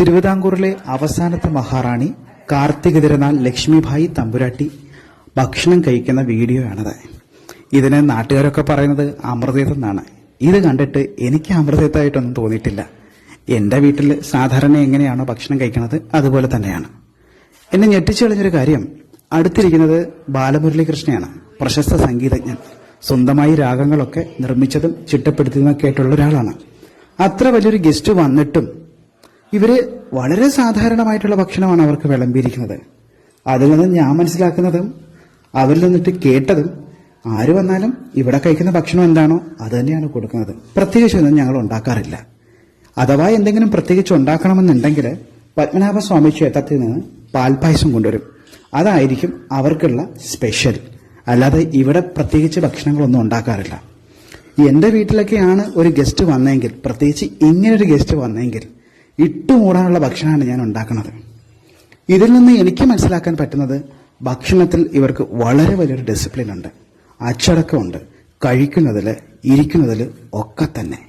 തിരുവിതാംകൂറിലെ അവസാനത്തെ മഹാറാണി കാർത്തിക തിരുനാൾ ലക്ഷ്മിഭായി തമ്പുരാട്ടി ഭക്ഷണം കഴിക്കുന്ന വീഡിയോ ആണത് ഇതിന് നാട്ടുകാരൊക്കെ പറയുന്നത് അമൃതേത് എന്നാണ് ഇത് കണ്ടിട്ട് എനിക്ക് അമൃതേതായിട്ടൊന്നും തോന്നിയിട്ടില്ല. എന്റെ വീട്ടിൽ സാധാരണ എങ്ങനെയാണോ ഭക്ഷണം കഴിക്കുന്നത് അതുപോലെ തന്നെയാണ്. എന്നെ ഞെട്ടിച്ചു കളഞ്ഞൊരു കാര്യം. അടുത്തിരിക്കുന്നത് ബാലമുരളീകൃഷ്ണയാണ്. പ്രശസ്ത സംഗീതജ്ഞൻ. സ്വന്തമായി രാഗങ്ങളൊക്കെ നിർമ്മിച്ചതും ചിട്ടപ്പെടുത്തിയതുമൊക്കെ ആയിട്ടുള്ള ഒരാളാണ്. അത്ര വലിയൊരു ഗസ്റ്റ് വന്നിട്ടും ഇവർ വളരെ സാധാരണമായിട്ടുള്ള ഭക്ഷണമാണ് അവർക്ക് വിളമ്പിയിരിക്കുന്നത്. അതിൽ നിന്ന് ഞാൻ മനസ്സിലാക്കുന്നതും അവരിൽ നിന്നിട്ട് കേട്ടതും ആര് വന്നാലും ഇവിടെ കഴിക്കുന്ന ഭക്ഷണം എന്താണോ അത് തന്നെയാണ് കൊടുക്കുന്നത്. പ്രത്യേകിച്ചൊന്നും ഞങ്ങൾ ഉണ്ടാക്കാറില്ല. അഥവാ എന്തെങ്കിലും പ്രത്യേകിച്ച് ഉണ്ടാക്കണമെന്നുണ്ടെങ്കിൽ പത്മനാഭസ്വാമി ക്ഷേത്രത്തിൽ നിന്ന് പാൽപ്പായസം കൊണ്ടുവരും. അതായിരിക്കും അവർക്കുള്ള സ്പെഷ്യൽ. അല്ലാതെ ഇവിടെ പ്രത്യേകിച്ച് ഭക്ഷണങ്ങളൊന്നും ഉണ്ടാക്കാറില്ല. എന്റെ വീട്ടിലൊക്കെയാണ് ഒരു ഗസ്റ്റ് വന്നെങ്കിൽ പ്രത്യേകിച്ച് ഇങ്ങനൊരു ഗസ്റ്റ് വന്നെങ്കിൽ ഇട്ടുമൂടാനുള്ള ഭക്ഷണമാണ് ഞാൻ ഉണ്ടാക്കുന്നത്. ഇതിൽ നിന്ന് എനിക്ക് മനസ്സിലാക്കാൻ പറ്റുന്നത് ഭക്ഷണത്തിൽ ഇവർക്ക് വളരെ വലിയൊരു ഡിസിപ്ലിൻ ഉണ്ട്. അച്ചടക്കമുണ്ട്. കഴിക്കുന്നതിൽ ഇരിക്കുന്നതിൽ ഒക്കെ തന്നെ.